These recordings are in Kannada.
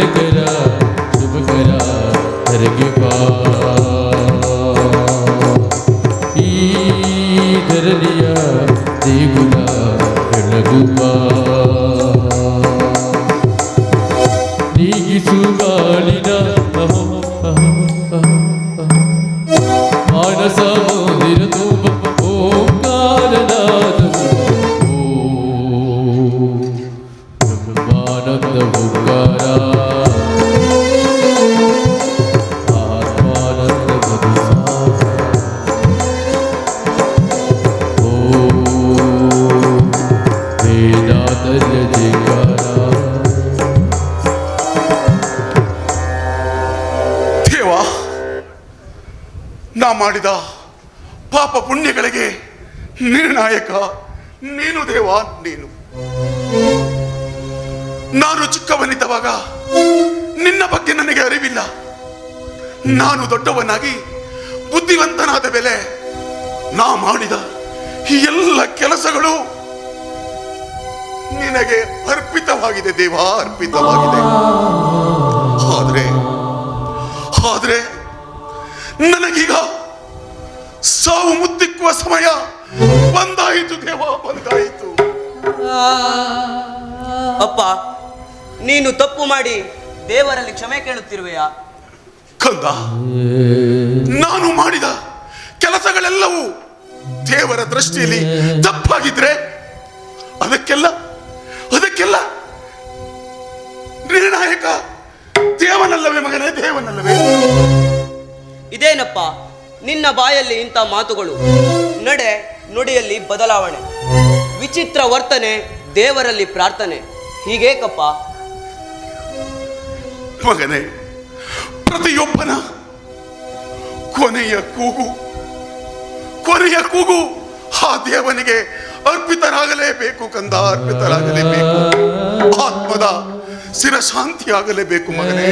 de ಮಾಡಿದ ಪಾಪ ಪುಣ್ಯಗಳಿಗೆ ನಿರ್ಣಾಯಕ ನೀನು ದೇವ, ನೀನು. ನಾನು ಚಿಕ್ಕವನಿದ್ದವಾಗ ನಿನ್ನ ಬಗ್ಗೆ ನನಗೆ ಅರಿವಿಲ್ಲ. ನಾನು ದೊಡ್ಡವನಾಗಿ ಬುದ್ಧಿವಂತನಾದ ಬೆಲೆ ನಾ ಮಾಡಿದ ಈ ಎಲ್ಲ ಕೆಲಸಗಳು ನಿನಗೆ ಅರ್ಪಿತವಾಗಿದೆ ದೇವ, ಅರ್ಪಿತವಾಗಿದೆ. ಆದ್ರೆ ಆದ್ರೆ, ನನಗೀಗ ಸಾವು ಮುತ್ತಿಕ್ಕುವ ಸಮಯ ಬಂದಾಯಿತು ದೇವ ಬಂದಾಯಿತು. ಅಪ್ಪ ನೀನು ತಪ್ಪು ಮಾಡಿ ದೇವರಲ್ಲಿ ಕ್ಷಮೆ ಕೇಳುತ್ತಿರುವೆಯಾ? ಕಂದ ನಾನು ಮಾಡಿದ ಕೆಲಸಗಳೆಲ್ಲವೂ ದೇವರ ದೃಷ್ಟಿಯಲ್ಲಿ ತಪ್ಪಾಗಿದ್ರೆ ಅದಕ್ಕೆಲ್ಲ ಅದಕ್ಕೆಲ್ಲ ನಿರ್ಣಾಯಕ ದೇವನಲ್ಲವೇ ಮಗನೇ ದೇವನಲ್ಲವೇ? ಇದೇನಪ್ಪ? ನಿನ್ನ ಬಾಯಲ್ಲಿ ಇಂಥ ಮಾತುಗಳು. ನಡೆ, ನುಡಿಯಲ್ಲಿ ಬದಲಾವಣೆ. ವಿಚಿತ್ರ ವರ್ತನೆ, ದೇವರಲ್ಲಿ ಪ್ರಾರ್ಥನೆ. ಹೀಗೇಕಪ್ಪ? ಮಗನೇ, ಪ್ರತಿಯೊಬ್ಬನ ಕೊನೆಯ ಕೂಗು. ಕೊನೆಯ ಕೂಗು ಆ ದೇವನಿಗೆ ಅರ್ಪಿತರಾಗಲೇಬೇಕು, ಕಂದ, ಅರ್ಪಿತರಾಗಲೇಬೇಕು. ಆತ್ಮದ ಸ್ಥಿರ ಶಾಂತಿ ಆಗಲೇಬೇಕು ಮಗನೇ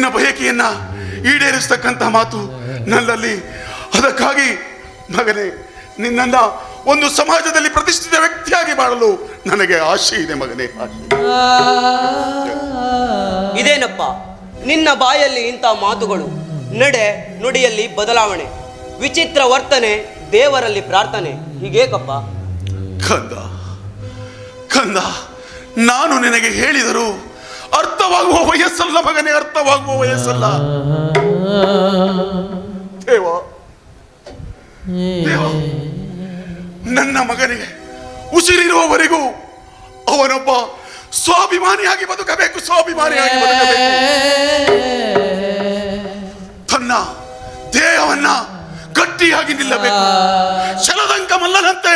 ನಿನ್ನ ಬಯಕೆಯನ್ನ ಈಡೇರಿಸ್ತಕ್ಕಂತಹ ಮಾತು ನನ್ನಲ್ಲಿ. ಅದಕ್ಕಾಗಿ ಮಗನೇ ನಿನ್ನನ್ನ ಒಂದು ಸಮಾಜದಲ್ಲಿ ಪ್ರತಿಷ್ಠಿತ ವ್ಯಕ್ತಿಯಾಗಿ ಮಾಡಲು ನನಗೆ ಆಶೆ ಇದೆ ಮಗನೇ ಇದೇನಪ್ಪ? ನಿನ್ನ ಬಾಯಲ್ಲಿ ಇಂಥ ಮಾತುಗಳು. ನಡೆ ನುಡಿಯಲ್ಲಿ ಬದಲಾವಣೆ. ವಿಚಿತ್ರ ವರ್ತನೆ ದೇವರಲ್ಲಿ ಪ್ರಾರ್ಥನೆ. ಹೀಗೇಕಪ್ಪ? ಕಂದ ಕಂದ ನಾನು ನಿನಗೆ ಹೇಳಿದರು ಅರ್ಥವಾಗುವ ವಯಸ್ಸಲ್ಲ ಮಗನೇ ಅರ್ಥವಾಗುವ ವಯಸ್ಸಲ್ಲ ದೇವ, ನನ್ನ ಮಗನಿಗೆ ಉಸಿರಿರುವವರೆಗೂ ಅವನೊಬ್ಬ ಸ್ವಾಭಿಮಾನಿಯಾಗಿ ಬದುಕಬೇಕು ಸ್ವಾಭಿಮಾನಿಯಾಗಿ ಬದುಕಬೇಕು. ತನ್ನ ದೇಹವನ್ನ ಗಟ್ಟಿಯಾಗಿ ನಿಲ್ಲಬೇಕು. ಶಲದಂಕ ಮಲ್ಲನಂತೆ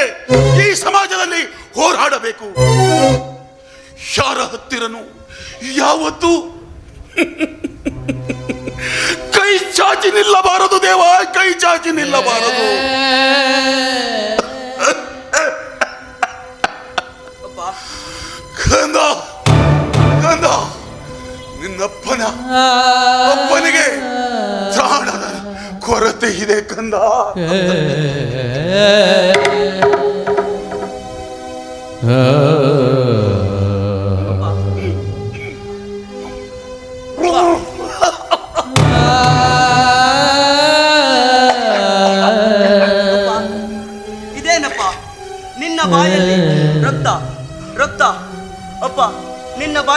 ಈ ಸಮಾಜದಲ್ಲಿ ಹೋರಾಡಬೇಕು. ಯಾರ ಹತ್ತಿರನು ಯಾವತ್ತೂ ಕೈ ಚಾಚಿ ನಿಲ್ಲಬಾರದು ದೇವ, ಕೈ ಚಾಚಿ ನಿಲ್ಲಬಾರದು. ಕಂದ ಕಂದ, ನಿನ್ನಪ್ಪನ ಅಪ್ಪನಿಗೆ ಪ್ರಾಣದ ಕೊರತೆ ಇದೆ ಕಂದ.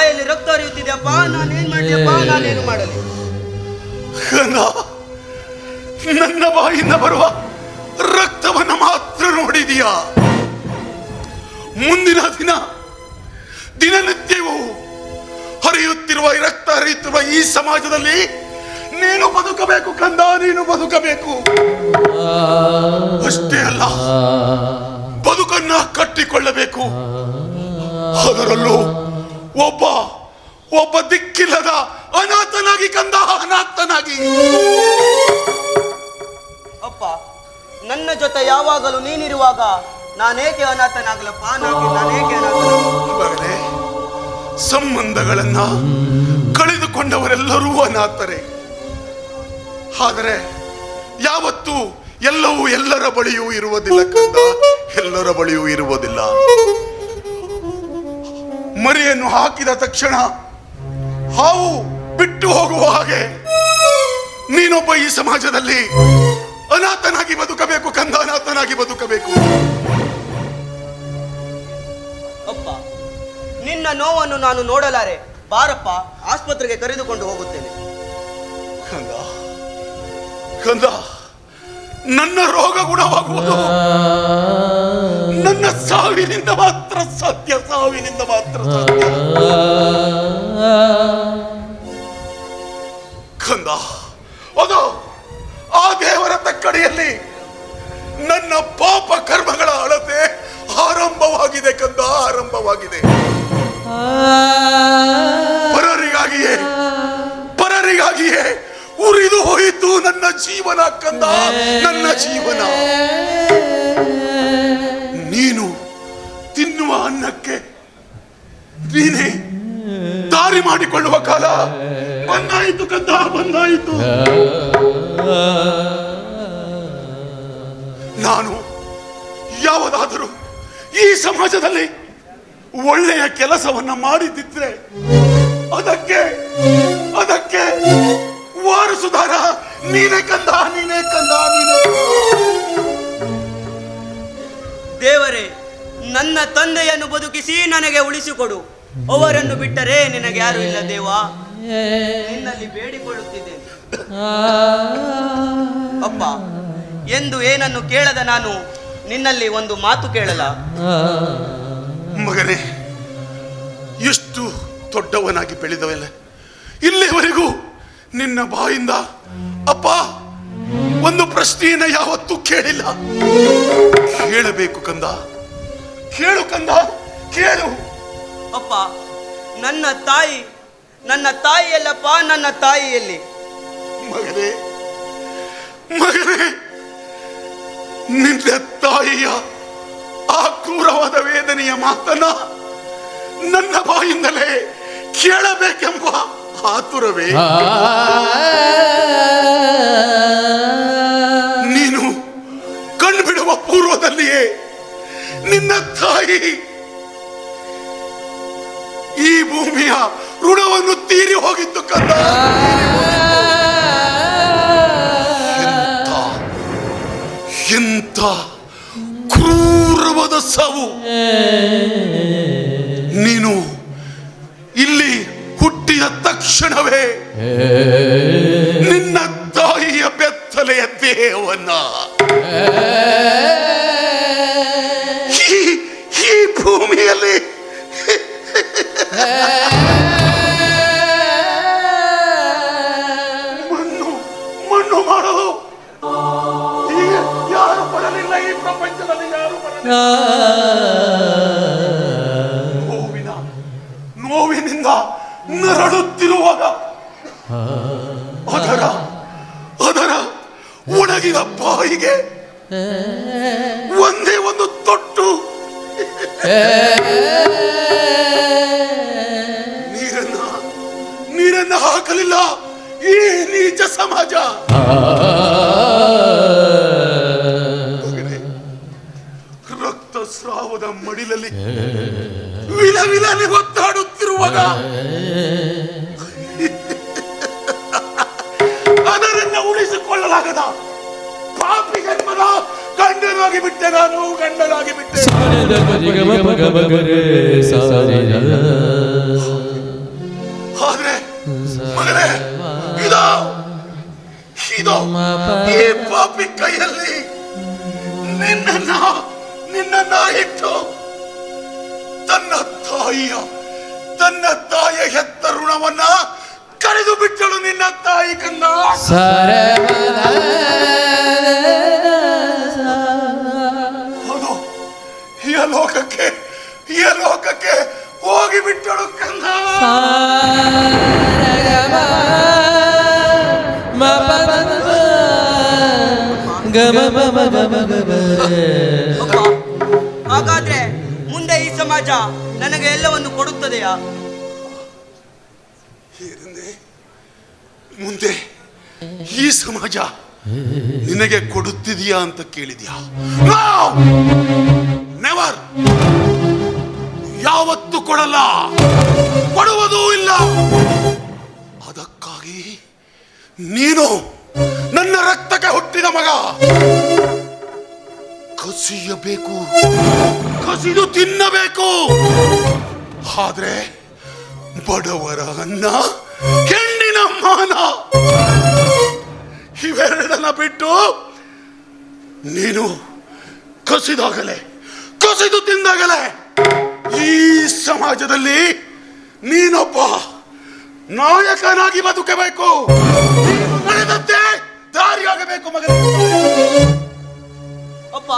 ಬಾಯಲ್ಲಿ ರಕ್ತ ಹರಿಯುತ್ತಿದೆ ಅಪ್ಪ. ನಾನೇನ್ ನಾನು ಏನು ಮಾಡಲಿ? ನನ್ನ ಬಾಯಿಂದ ಬರುವ ರಕ್ತವನ್ನು ಮಾತ್ರ ನೋಡಿದೀಯಾ. ಮುಂದಿನ ದಿನ ದಿನನಿತ್ಯವೂ ಹರಿಯುತ್ತಿರುವ ಈ ರಕ್ತ ಹರಿಯುತ್ತಿರುವ ಈ ಸಮಾಜದಲ್ಲಿ ನೀನು ಬದುಕಬೇಕು ಕಂದ ನೀನು ಬದುಕಬೇಕು. ಅಷ್ಟೇ ಅಲ್ಲ ಬದುಕನ್ನ ಕಟ್ಟಿಕೊಳ್ಳಬೇಕು. ಅದರಲ್ಲೂ ಒಬ್ಬ ಒಬ್ಬ ದಿಕ್ಕಿಲ್ಲದ ಅನಾಥನಾಗಿ ಕಂದ ಅನಾಥನಾಗಿ. ಅಪ್ಪ ನನ್ನ ಜೊತೆ ಯಾವಾಗಲೂ ನೀನಿರುವಾಗ ನಾನೇಕೆ ಅನಾಥನಾಗಲಪ್ಪ? ನಾಕೆ ನಾನೇಕೆ ಅನಾಥನಾಗಲು ಸಂಬಂಧಗಳನ್ನ ಕಳೆದುಕೊಂಡವರೆಲ್ಲರೂ ಅನಾಥರೇ. ಆದರೆ ಯಾವತ್ತೂ ಎಲ್ಲವೂ ಎಲ್ಲರ ಬಳಿಯೂ ಇರುವುದಿಲ್ಲ ಕಂದ ಎಲ್ಲರ ಬಳಿಯೂ ಇರುವುದಿಲ್ಲ. ಮರಿಯನ್ನು ಹಾಕಿದ ತಕ್ಷಣ ಹಾವು ಬಿಟ್ಟು ಹೋಗುವ ಹಾಗೆ ನೀನೊಬ್ಬ ಈ ಸಮಾಜದಲ್ಲಿ ಅನಾಥನಾಗಿ ಬದುಕಬೇಕು ಕಂದ ಅನಾಥನಾಗಿ ಬದುಕಬೇಕು. ಅಪ್ಪ ನಿನ್ನ ನೋವನ್ನು ನಾನು ನೋಡಲಾರೆ. ಬಾರಪ್ಪ ಆಸ್ಪತ್ರೆಗೆ ಕರೆದುಕೊಂಡು ಹೋಗುತ್ತೇನೆ. ಕಂದ ಕಂದ ನನ್ನ ರೋಗ ಗುಣವಾಗುವುದು ನನ್ನ ಸಾವಿನಿಂದ ಮಾತ್ರ. ಸತ್ಯ ಸಾವಿನಿಂದ ಮಾತ್ರ ಸತ್ಯ ಕಂದ, ಅದು, ಆ ದೇವರ ತಕ್ಕಡಿಯಲ್ಲಿ ನನ್ನ ಪಾಪ ಕರ್ಮಗಳ ಅಳತೆ ಆರಂಭವಾಗಿದೆ ಕಂದ, ಆರಂಭವಾಗಿದೆ. ಪರರಿಗಾಗಿಯೇ ಪರರಿಗಾಗಿಯೇ ಉರಿದು ಹೋಯಿತು ನನ್ನ ಜೀವನ ಕಂದ, ನನ್ನ ಜೀವನ. ತಿನ್ನುವ ಅನ್ನಕ್ಕೆ ನೀನೇ ದಾರಿ ಮಾಡಿಕೊಳ್ಳುವ ಕಾಲ ಬಂದಾಯಿತು ಕದ್ದ ಬಂದಾಯಿತು. ನಾನು ಯಾವುದಾದರೂ ಈ ಸಮಾಜದಲ್ಲಿ ಒಳ್ಳೆಯ ಕೆಲಸವನ್ನ ಮಾಡಿದ್ದಿದ್ರೆ ಅದಕ್ಕೆ ಅದಕ್ಕೆ ವಾರಸುದಾರ, ನೀನೇ ಕಂದ ನೀನೇ ಕಂದ ನೀನೇ ತಂದೆಯನ್ನು ಬದುಕಿಸಿ ನನಗೆ ಉಳಿಸಿಕೊಡು. ಅವರನ್ನು ಬಿಟ್ಟರೆ ನಿನಗೆ ಯಾರು ಇಲ್ಲ ದೇವಾ. ನಿನ್ನಲ್ಲಿ ಬೇಡಿಕೊಳ್ಳುತ್ತಿದ್ದೇನೆ. ಅಪ್ಪ, ಎಂದು ಏನನ್ನು ಕೇಳದ ನಾನು ನಿನ್ನಲ್ಲಿ ಒಂದು ಮಾತು ಕೇಳಲ ಮಗನೇ, ಎಷ್ಟು ದೊಡ್ಡವನಾಗಿ ಬೆಳೆದವಲ್ಲ ಇಲ್ಲಿವರೆಗೂ ನಿನ್ನ ಬಾಯಿಂದ, ಅಪ್ಪ, ಒಂದು ಪ್ರಶ್ನೆಯನ್ನ ಯಾವತ್ತೂ ಕೇಳಿಲ್ಲ. ಕೇಳಬೇಕು ಕಂದ. ಕೇಳು ಕಂದ ಕೇಳು ಅಪ್ಪ ನನ್ನ ತಾಯಿ ನನ್ನ ತಾಯಿ ಎಲ್ಲಪ್ಪ ನನ್ನ ತಾಯಿಯಲ್ಲಿ ಮಗನೇ ಮಗನೇ ನಿನ್ನ ತಾಯಿಯ ಆ ಕ್ರೂರವಾದ ವೇದನೆಯ ಮಾತನ್ನ ನನ್ನ ಬಾಯಿಂದಲೇ ಕೇಳಬೇಕೆಂಬ ಆತುರವೇ ನೀನು ಕಣ್ಬಿಡುವ ಪೂರ್ವದಲ್ಲಿಯೇ ನಿನ್ನ ತಾಯಿ ಈ ಭೂಮಿಯ ಋಣವನ್ನು ತೀರಿ ಹೋಗಿದ್ದು ಕಂದ ಎಂಥ ಕ್ರೂರವದ ಸಾವು. ನೀನು ಇಲ್ಲಿ ಹುಟ್ಟಿದ ತಕ್ಷಣವೇ ನಿನ್ನ ತಾಯಿಯ ಬೆತ್ತಲೆಯ ದೇಹವನ್ನ ನೋವಿನ, ನೋವಿನಿಂದ ನರಳುತ್ತಿರುವಾಗ ಅದರ ಅದರ ಒಣಗಿದ ಬಾಯಿಗೆ ಒಂದೇ ಒಂದು ತೊಟ್ಟು. ನೀರನ್ನ ನೀರನ್ನ ಹಾಕಲಿಲ್ಲ. ಈ ನೀಚ ಸಮಾಜ. ಮಡಿಲಲ್ಲಿ ವಿಲ ವಿಲನೆ ಒತ್ತಾಡುತ್ತಿರುವಾಗ ಅದರನ್ನ ಉಳಿಸಿಕೊಳ್ಳಲಾಗದ ಪಾಪಿ ಜನ್ಮದ ಗಂಡನಾಗಿ ಬಿಟ್ಟೆ ನಾನು ಗಂಡನಾಗಿ ಬಿಟ್ಟೆ. ಆದ್ರೆ ಮಗನೇ ಇದು ಇದು ಈ ಪಾಪಿ ಕೈಯಲ್ಲಿ ನಿನ್ನನ್ನ ನಿನ್ನನ್ನ ಇಟ್ಟು ತನ್ನ ತಾಯಿಯ ತನ್ನ ತಾಯಿಯ ಹೆತ್ತ ಋಣವನ್ನ ಕರೆದು ಬಿಟ್ಟಳು ನಿನ್ನ ತಾಯಿ ಕನ್ನ ಹೌದು ಈ ಲೋಕಕ್ಕೆ ಈ ಲೋಕಕ್ಕೆ ಹೋಗಿಬಿಟ್ಟಳು ಕಂದ ಗಮ ಗಮ ಗಮ ಗಮ ಹಾಗಾದ್ರೆ ಮುಂದೆ ಈ ಸಮಾಜ ನನಗೆ ಎಲ್ಲವನ್ನು ಕೊಡುತ್ತದೆಯಾ? ಮುಂದೆ ಈ ಸಮಾಜ ನಿನಗೆ ಕೊಡುತ್ತಿದೆಯಾ ಅಂತ ಕೇಳಿದ್ಯಾ? ನೆವರ್ ಯಾವತ್ತು ಕೊಡಲ್ಲ. ಕೊಡುವುದೂ ಇಲ್ಲ. ಅದಕ್ಕಾಗಿ ನೀನು ನನ್ನ ರಕ್ತಕ್ಕೆ ಹುಟ್ಟಿದ ಮಗ. ಕಸಿಯಬೇಕು. ಕಸಿದು ತಿನ್ನಬೇಕು. ಆದ್ರೆ ಬಡವರ ಅನ್ನ, ಹೆಣ್ಣಿನ ಮಾನ. ಇವೆರಡನ್ನ ಬಿಟ್ಟು ನೀನು ಕಸಿದಾಗಲೇ, ಕಸಿದು ತಿಂದಾಗಲೇ ಈ ಸಮಾಜದಲ್ಲಿ ನೀನೊಬ್ಬ ನಾಯಕನಾಗಿ ಬದುಕಬೇಕು. ದಾರಿಯಾಗಬೇಕು ಮಗನೇ. ಅಪ್ಪ,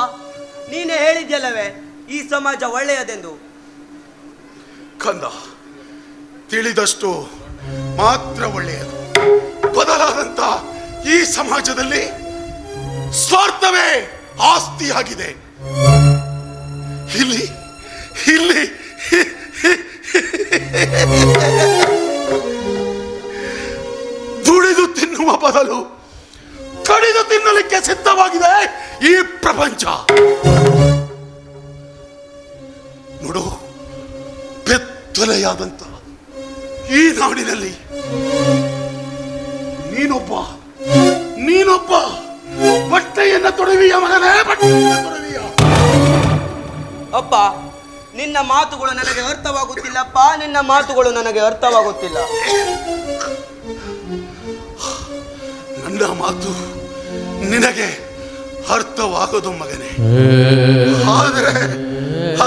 ನೀನೇ ಹೇಳಿದ್ಯಲ್ಲವೇ, ಈ ಸಮಾಜ ಒಳ್ಳೆಯದೆಂದು? ಕಂದ, ತಿಳಿದಷ್ಟು ಮಾತ್ರ ಒಳ್ಳೆಯದು. ಬದಲಾದಂತ ಈ ಸಮಾಜದಲ್ಲಿ ಸ್ವಾರ್ಥವೇ ಆಸ್ತಿಯಾಗಿದೆ. ಇಲ್ಲಿ ಇಲ್ಲಿ, ದುಡಿದು ತಿನ್ನುವ ಬದಲು ಕಡಿದು ತಿನ್ನಲಿಕ್ಕೆ ಸಿದ್ಧವಾಗಿದೆ. ಪ್ರಪಂಚ. ನೋಡು ಬೆತ್ತಲೆಯಾದಂತ ಈ ನಾಡಿನಲ್ಲಿ ನೀನೊಬ್ಬ ನೀನೊಬ್ಬ ಬಟ್ಟೆಯನ್ನ ತೊಡವಿಯ ಮಗನೇ ಬಟ್ಟೆಯನ್ನ ತೊಡವಿಯ. ಅಪ್ಪ ನಿನ್ನ ಮಾತುಗಳು ನನಗೆ ಅರ್ಥವಾಗುತ್ತಿಲ್ಲಪ್ಪ ನಿನ್ನ ಮಾತುಗಳು ನನಗೆ ಅರ್ಥವಾಗುತ್ತಿಲ್ಲ. ನನ್ನ ಮಾತು ನಿನಗೆ ಅರ್ಥವಾಗದು ಮಗನೇ. ಆದರೆ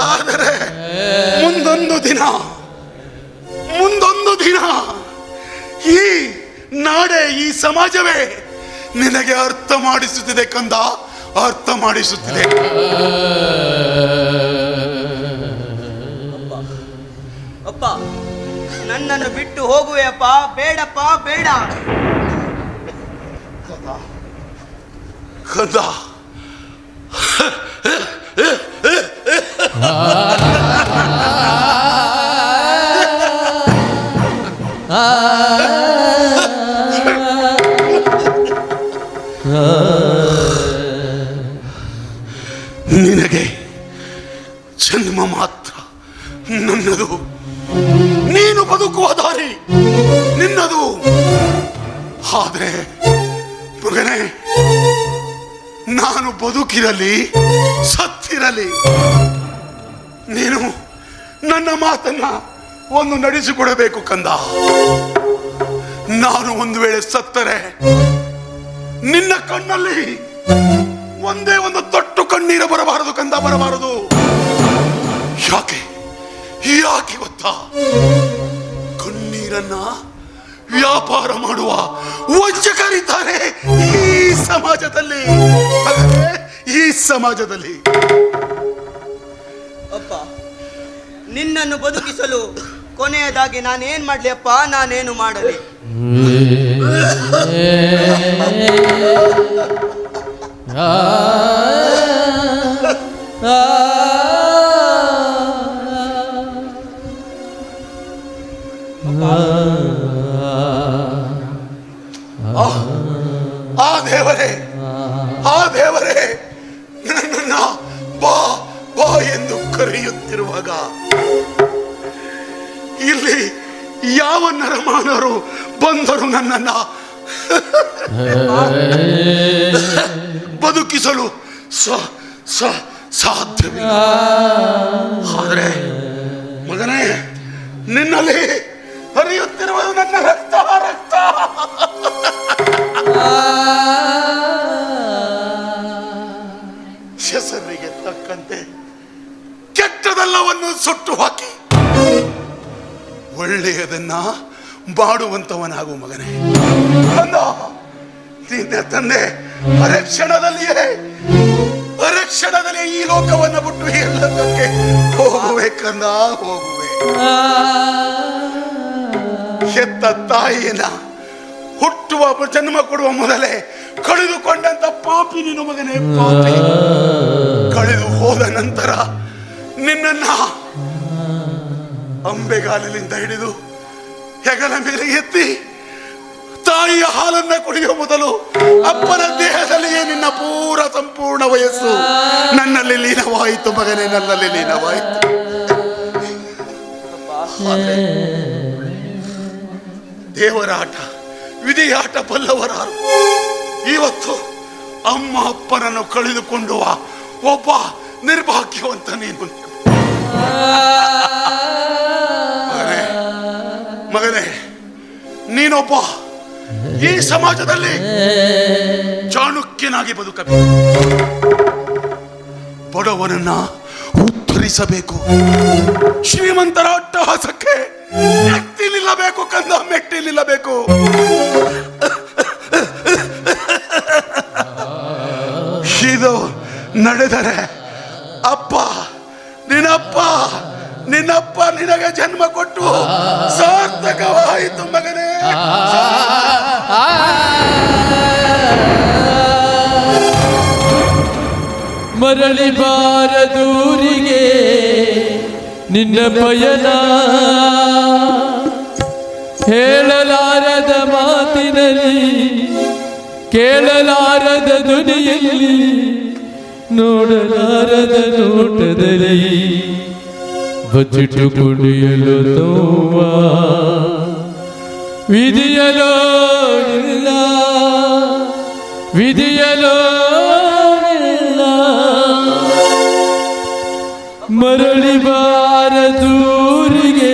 ಆದರೆ ಮುಂದೊಂದು ದಿನ ಮುಂದೊಂದು ದಿನ ಈ ನಾಡೆ ಈ ಸಮಾಜವೇ ನಿನಗೆ ಅರ್ಥ ಮಾಡಿಸುತ್ತಿದೆ ಕಂದ ಅರ್ಥ ಮಾಡಿಸುತ್ತಿದೆ. ಅಪ್ಪ ನನ್ನನ್ನು ಬಿಟ್ಟು ಹೋಗುವೆಯಪ್ಪ ಬೇಡಪ್ಪ ಬೇಡ. ಕಂದ. ನಿನಗೆ ಜನ್ಮ ಮಾತ್ರ ನನ್ನದು ಬದುಕಿರಲಿ, ಸತ್ತಿರಲಿ. ನೀನು ನನ್ನ ಮಾತನ್ನ ಒಂದು ನಡೆಸಿಕೊಡಬೇಕು ಕಂದ. ನಾನು ಒಂದು ವೇಳೆ ಸತ್ತರೆ, ನಿನ್ನ ಕಣ್ಣಲ್ಲಿ ಒಂದೇ ಒಂದು ತೊಟ್ಟು ಕಣ್ಣೀರು ಬರಬಾರದು ಕಂದ, ಬರಬಾರದು. ಯಾಕೆ? ಯಾಕೆ ಗೊತ್ತಾ? ಕಣ್ಣೀರನ್ನ ವ್ಯಾಪಾರ ಮಾಡುವ ವಂಚಕರಿದ್ದಾರೆ ಈ ಸಮಾಜದಲ್ಲಿ. ಈ ಸಮಾಜದಲ್ಲಿ. ಅಪ್ಪ ನಿನ್ನನ್ನು ಬದುಕಿಸಲು ಕೊನೆಯದಾಗಿ ನಾನೇನ್ ಮಾಡ್ಲಿ ಅಪ್ಪ? ನಾನೇನು ಮಾಡಲಿ? ಆ, ಆ ದೇವರೇ ಆ ದೇವರೇ. ನರಮಾನರು ಬಂದರು ನನ್ನನ್ನ. ಬದುಕಿಸಲು ಸಾಧ್ಯವಿಲ್ಲ. ಆದರೆ ಮಗನೇ, ನಿನ್ನಲ್ಲಿ ಹರಿಯುತ್ತಿರುವುದು ನನ್ನ ರಕ್ತ ರಕ್ತ. ಹೆಸರಿಗೆ ತಕ್ಕಂತೆ ಕೆಟ್ಟದೆಲ್ಲವನ್ನು ಸುಟ್ಟು ಹಾಕಿ ಒಳ್ಳೆಯದನ್ನ ಮಾಡುವಂತವನಾಗು ಮಗನೇ. ನಿನ್ನ ತಂದೆ ಅರಕ್ಷಣದಲ್ಲಿಯೇ ಅರಕ್ಷಣದಲ್ಲಿ ಈ ಲೋಕವನ್ನು ಬಿಟ್ಟು ಈ ಲೋಕಕ್ಕೆ ಹೋಗುವೆ ಕಂದ ಹೋಗುವೆ. ಹೆತ್ತ ತಾಯಿಯನ್ನ ಹುಟ್ಟುವ ಜನ್ಮ ಕೊಡುವ ಮೊದಲೇ ಕಳೆದುಕೊಂಡಂತ ಪಾಪಿ ನಿನ್ನ ಮಗನೇ, ಪಾಪಿ. ಕಳೆದು ಹೋದ ನಂತರ ನಿನ್ನನ್ನ ಅಂಬೆಗಾಲಿನಿಂದ ಹಿಡಿದು ಹೆಗಲ ಮೇಲೆ ಎತ್ತಿ ತಾಯಿಯ ಹಾಲನ್ನ ಕುಡಿಯುವ ಮೊದಲು ಅಪ್ಪನ ದೇಹದಲ್ಲಿಯೇ ನಿನ್ನ ಪೂರ ಸಂಪೂರ್ಣ ವಯಸ್ಸು. ನನ್ನಲ್ಲಿ ಲೀನವಾಯಿತು ಮಗನೇ, ನನ್ನಲ್ಲಿ ಲೀನವಾಯಿತು. ದೇವರ ಆಟ ವಿಧಿಯಾಟ ಬಲ್ಲವರಾರು. ಇವತ್ತು ಅಮ್ಮ ಅಪ್ಪನನ್ನು ಕಳೆದುಕೊಂಡುವ ಒಬ್ಬ ನಿರ್ಭಾಗ್ಯವಂತ ನೀನು. ಮಗನೇ, ನೀನೊಬ್ಬ ಈ ಸಮಾಜದಲ್ಲಿ ಚಾಣುಕ್ಯನಾಗಿ ಬದುಕಬೇಕು. ಬಡವನನ್ನ ಉತ್ತರಿಸಬೇಕು. ಶ್ರೀಮಂತರ ಅಟ್ಟಹಾಸಕ್ಕೆ ಮೆಟ್ಟಿಲಿಲ್ಲಬೇಕು ಕಂದ ಮೆಟ್ಟಿ ನಿಲ್ಲಬೇಕು. ಇದು ನಡೆದರೆ ಅಪ್ಪ ನಿನ್ನಪ್ಪ ನಿನಗೆ ಜನ್ಮ ಕೊಟ್ಟು ಸಾರ್ಥಕವಾಯಿತು ಮಗನೇ. ಮರಳಿ ಬಾರದೂರಿಗೆ ನಿನ್ನ ಪಯಣ. ಹೇಳಲಾರದ ಮಾತಿನಲ್ಲಿ ಕೇಳಲಾರದ ಧ್ವನಿಯಲ್ಲಿ ನೋಡಲಾರದ ನೋಟದಲ್ಲಿ. ಬಚ್ಚಿಟ್ಟು ಕುಡಿಯಲು ತೋವ ವಿಧಿಯಲೋ ಇಲ್ಲ ವಿಧಿಯಲೋ ಇಲ್ಲ. ಮರಳಿ ಬಾರ ದೂರಿಗೆ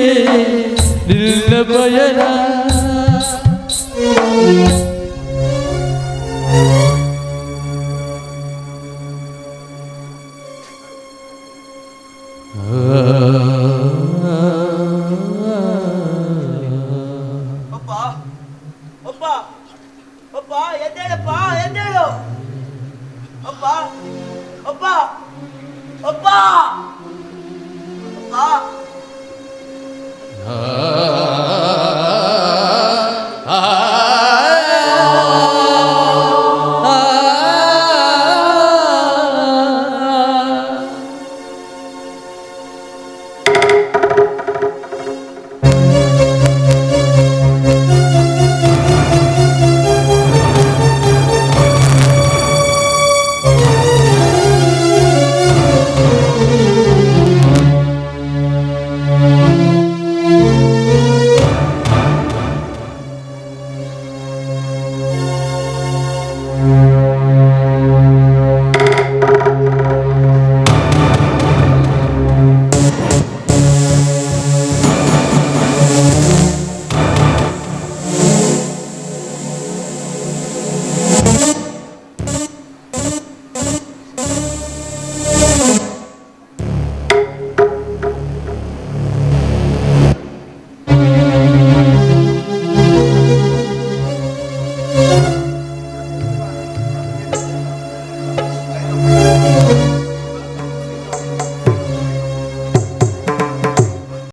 ನಿನ್ನ ಪಯಣ